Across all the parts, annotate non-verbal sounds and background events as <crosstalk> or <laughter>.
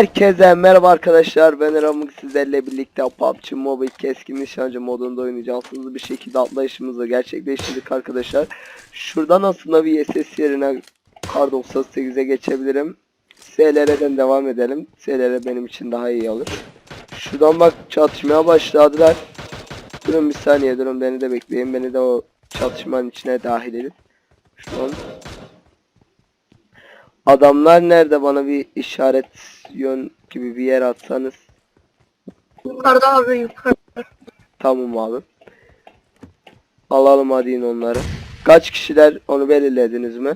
Herkese merhaba arkadaşlar ben Ramuk sizlerle birlikte PUBG Mobile keskin nişancı modunda oynayacağız. Hızlı bir şekilde atlayışımızı gerçekleştirdik arkadaşlar. Şuradan aslında bir SS yerine Kar 98'e geçebilirim. SLR'den devam edelim. SLR benim için daha iyi olur. Şuradan bak çatışmaya başladılar. Durun bir saniye durun beni de bekleyin. Beni de o çatışmanın içine dahil edin. Şu Adamlar nerede bana bir işaret yön gibi bir yer atsanız. Yukarıda abi yukarıda. Tamam abi. Alalım hadi onları. Kaç kişiler onu belirlediniz mi?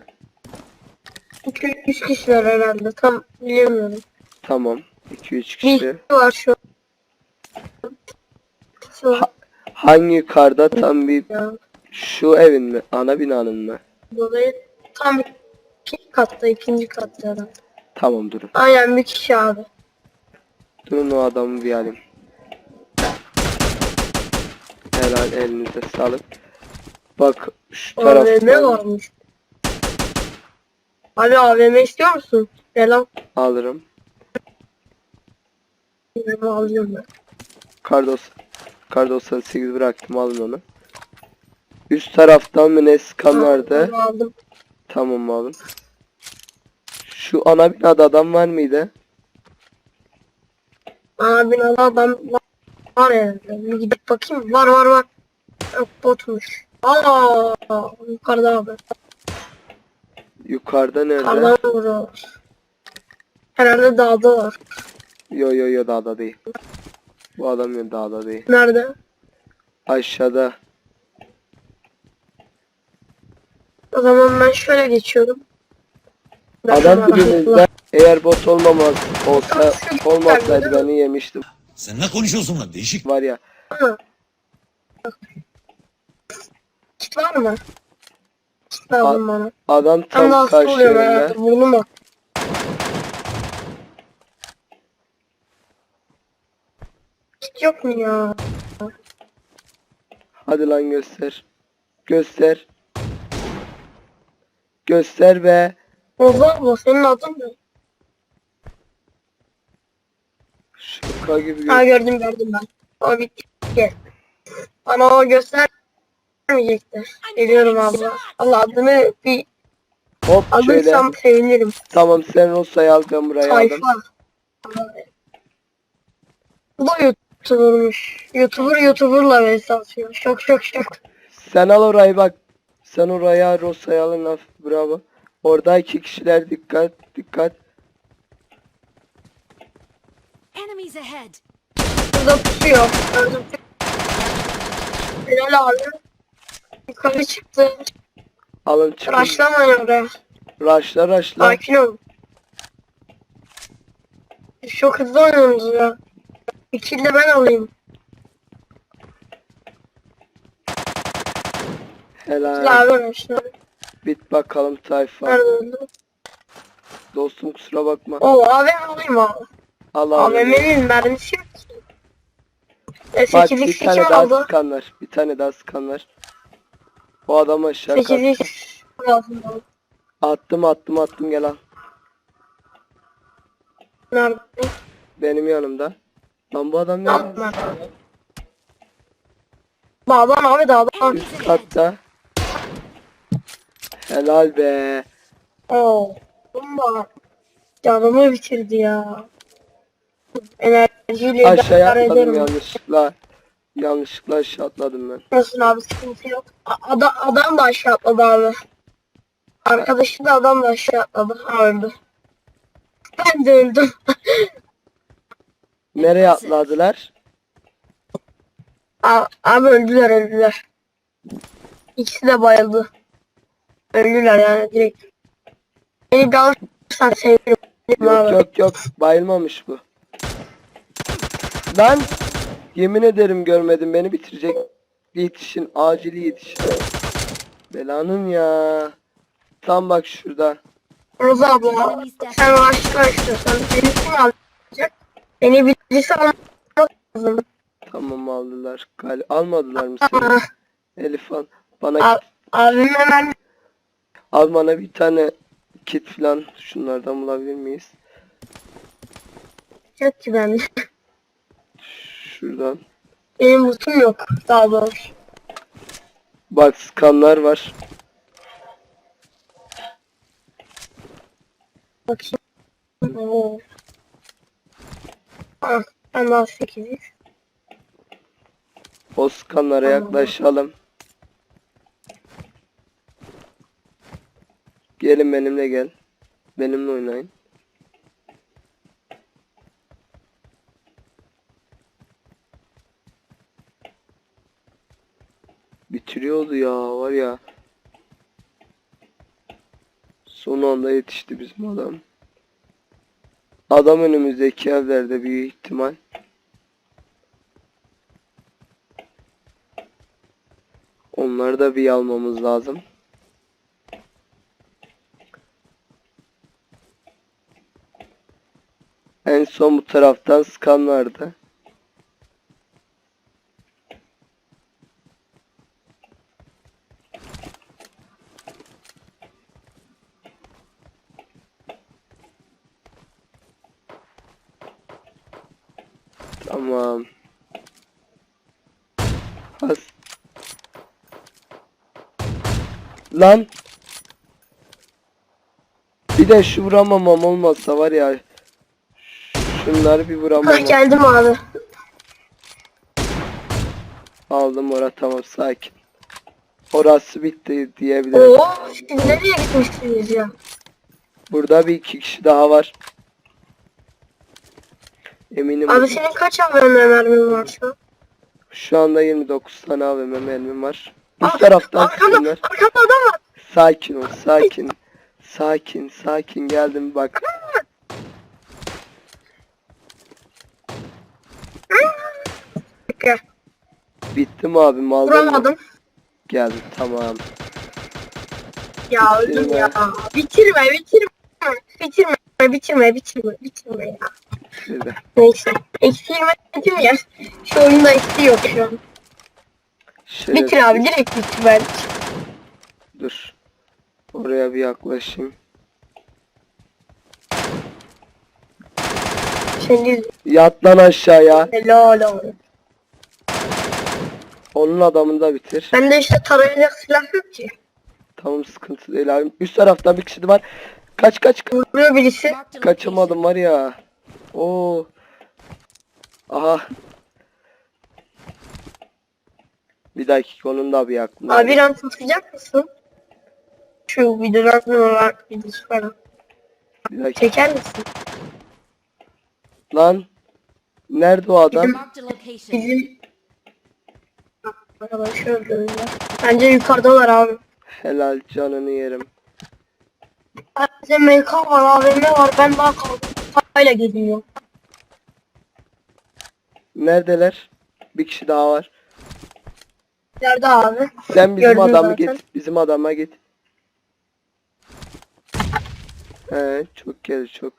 2-3 kişiler herhalde tam bilemiyorum. Tamam. 2-3 Bir kişi. var şu an. Var Hangi yukarıda tam bir ya. şu evin mi? Ana binanın mı? Dolayı tam ikinci katta ikinci katta herhalde. Tamam durun. Aynen bir kişi abi. Durun o adamı bir alayım. Helal elinize sağlık. Bak şu AVM taraftan varmış. Abi AVM istiyor musun? Selam. alırım. Ben alıyorum ben. Kardos Kardos 8 bıraktım alın onu. Üst taraftan mı ne skan vardı? Aldım. Tamam alın. Şu ana binada adam var mıydı? Aa binada adam var herhalde. Bir gidip bakayım. Var var var. Yok botmuş. Aa yukarıda abi. Yukarıda nerede? Adam vuruyor. Herhalde dağda var. Yo yo yo dağda değil. Bu adam yo dağda değil. Nerede? Aşağıda. O zaman ben şöyle geçiyorum. Adam dibimizde. Eğer bot olmamaz olsa olmasaydı beni yemiştim. Sen ne konuşuyorsun lan değişik. Var ya. Ama- Kit var mı? Kit lazım bana. Adam tam hasta karşı oluyorum evde. herhalde. Burnum bak. Kit yok mu ya? Hadi lan göster. Göster. Göster be. Bu. Senin adın ne? Şaka gibi Ha göster. gördüm gördüm ben. O bitti. Gel. Bana o göstermeyecekler. Geliyorum abla. Allah adını bir Hop şöyle. alırsam sevinirim. Tamam sen Rosa'yı al ben burayı aldım. Tayfa. Bu da YouTuber'mış. YouTuber YouTuber'la hesaplaşıyor. Şok şok şok. Sen al orayı bak. Sen oraya Rosa'yı alın. Bravo. Orada iki kişiler dikkat dikkat. Enemies ahead! Burada pusuyor. Gördüm. Helal abi. Yukarı çıktı. Alın çıkın. Raşlamayın oraya. Raşla raşla. Sakin ol. Çok hızlı oynuyorsunuz ya. İkili de ben alayım. Helal. Silahı raşla. Bit bakalım öldü? Dostum kusura bakma. Oo AVM alayım abi. Al al. AVM'nin mermisi yok ki. E, Bak 8x bir tane daha aldı? sıkanlar. Bir tane daha sıkanlar. O adam aşağı kalk. 8x lazım bana. Attım attım attım gel al. Nerede? Benim yanımda. Lan bu adam ne? nerede? Dağdan abi dağdan. Üst katta. Helal be. Oo. Bomba. Canımı bitirdi ya. Enerjiyle Aşağıya idare atladım ederim. yanlışlıkla. Yanlışlıkla aşağı atladım ben. Nasıl abi sıkıntı yok. A- Ada, adam da aşağı atladı abi. Arkadaşı da adam da aşağı atladı. Ha, öldü. Ben de öldüm. <laughs> Nereye atladılar? A- abi öldüler öldüler. İkisi de bayıldı. Öldüler yani direkt. Beni de alırsan sevinirim Yok yok yok bayılmamış bu. Lan yemin ederim görmedim beni bitirecek. Yetişin acil yetişin. Belanın ya. Tam bak şurada. Roza abla sen başla istiyorsan beni kim alacak? Beni birisi almak lazım. Tamam aldılar. Gal almadılar mı seni? Elif al. Bana a- abim hemen al bana bir tane kit falan şunlardan bulabilir miyiz? Yok ki bende. Şuradan. Benim lootum yok daha doğrusu. Bak skanlar var. Bakayım. Oo. Ah, ben daha 8'iz. O skanlara yaklaşalım. Gelin benimle gel. Benimle oynayın. Bitiriyordu ya var ya. Son anda yetişti bizim adam. Adam önümüzdeki evlerde büyük ihtimal. Onları da bir almamız lazım. En son bu taraftan skan vardı. Tamam. Has. Lan. Bir de şu vuramamam olmazsa var ya. Şunları bir Ha, vuramamam. geldim abi. Aldım ora tamam sakin. Orası bitti diyebilirim. Oo, siz nereye gitmişsiniz ya? Burada bir iki kişi daha var. Eminim Abi senin kaç AVM mermin var şu an? şu anda 29 tane AVM mermim var. Üst Aa, taraftan Arkamda, sıkıyorlar. arkamda adam var. Sakin ol sakin. Sakin sakin geldim bak. Gel. Bitti mi abim aldın mı? Vuramadım. Geldi tamam. Ya öldüm Bitirme. ya. Bitirme, bitirme. Bitirme, bitirme, bitirme, bitirme ya. Şöyle. Neyse. Eksi 20 dedim ya. Şu oyunda eksi yok şu an. Şerefsiz. Bitir abi, direkt bitir bence. Dur. Oraya bir yaklaşayım. Şimdi Yat lan aşağıya. helal olsun. Onun adamını da bitir. Bende işte tarayacak silah yok ki. Tamam sıkıntı değil abi. Üst tarafta bir kişi de var. Kaç kaç kaç. Vuruyor birisi. Kaçamadım var ya. Oo. Aha. Bir dakika onun da bir aklına. Abi lan tutacak mısın? Şu videodan sonra videosu falan. Bir dakika. Çeker misin? Lan. Nerede o adam? Bizim Arkadaş öldürdüler. Bence yukarıdalar abi. Helal canını yerim. Bize MK var, AVM var. Ben daha kaldım. Hala geziniyorum. Neredeler? Bir kişi daha var. Nerede abi? Sen bizim Gördüm adamı zaten. git. Bizim adama git. He çok gelir çok.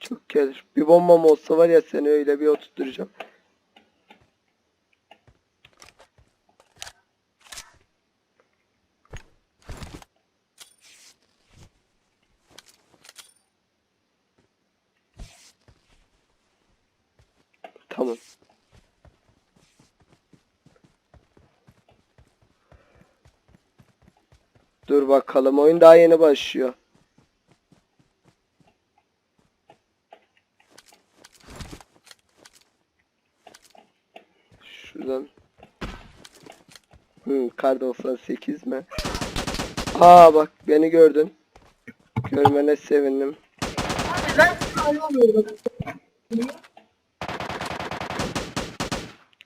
Çok gelir. Bir bombam olsa var ya seni öyle bir oturtturacağım. Tamam. Dur bakalım oyun daha yeni başlıyor. Şuradan. Hı, kar 98 mi? Aa bak beni gördün. Görmene sevindim.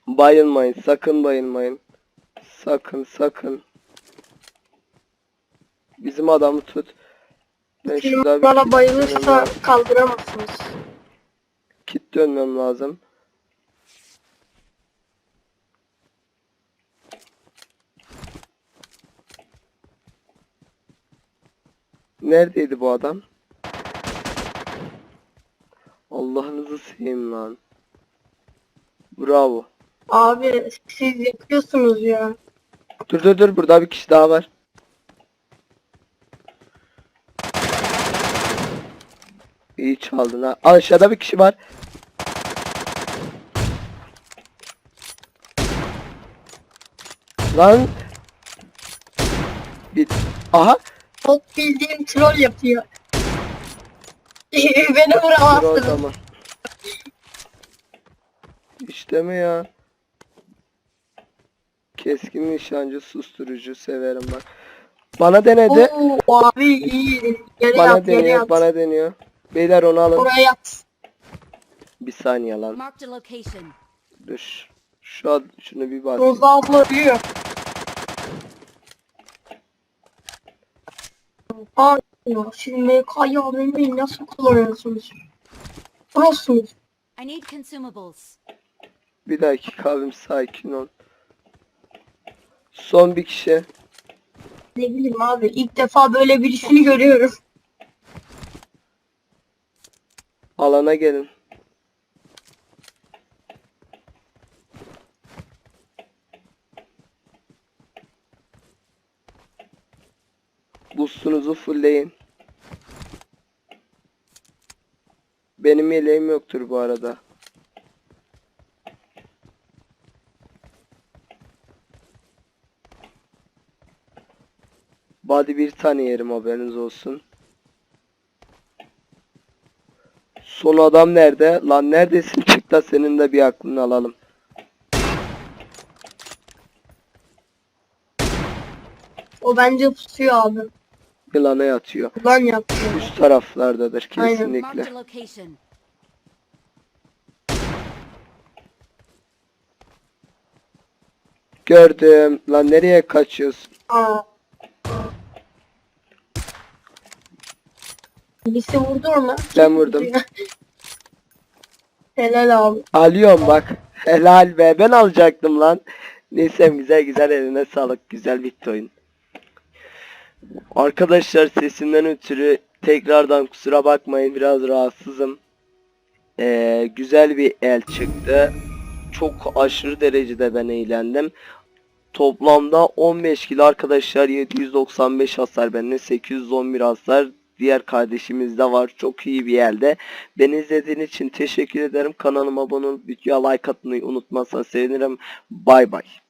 Bayılmayın sakın bayılmayın. Sakın sakın. Bizim adamı tut. Ben şurada Bana bayılırsa kaldıramazsınız. Kit dönmem lazım. Neredeydi bu adam? Allah'ınızı seveyim lan. Bravo. Abi siz yapıyorsunuz ya. Dur dur dur burada bir kişi daha var. İyi çaldın ha. Aşağıda bir kişi var. Lan. Bir. Aha. Çok bildiğim troll yapıyor. <laughs> Beni vuramazsın. İşte mi ya? Keskin nişancı susturucu severim bak. Bana denedi. Oo, abi iyi. Yere bana yat, deniyor, yere yat. bana deniyor. Beyler onu alın. Oraya yat. Bir saniye lan. Marked a location. Dur. Şu an şunu bir bak. Roza abla. Aa, ya şimdi MK'yı AVM'yi nasıl kullanıyorsunuz? Prosunuz. I need consumables. Bir dakika abim sakin ol. Son bir kişi. Ne bileyim abi ilk defa böyle birisini görüyorum. Alana gelin. Boost'unuzu fullleyin. Benim yeleğim yoktur bu arada. Body bir tane yerim haberiniz olsun. Son adam nerede? Lan neredesin? Çık da senin de bir aklını alalım. O bence pusuyor abi. Yılana yatıyor. Ulan yapıyor. Üst taraflardadır Aynen. kesinlikle. Marked a location. Gördüm. Lan nereye kaçıyorsun? Aa. Birisi vurdu ona. Ben vurdum. Helal abi. Alıyorum bak. Helal be. Ben alacaktım lan. Neyse güzel güzel eline sağlık. Güzel bitti oyun. Arkadaşlar sesimden ötürü tekrardan kusura bakmayın. Biraz rahatsızım. Ee, güzel bir el çıktı. Çok aşırı derecede ben eğlendim. Toplamda 15 kilo arkadaşlar 795 hasar bende 811 hasar diğer kardeşimiz de var. Çok iyi bir yerde. Beni izlediğin için teşekkür ederim. Kanalıma abone olup videoya like atmayı unutmazsan sevinirim. Bay bay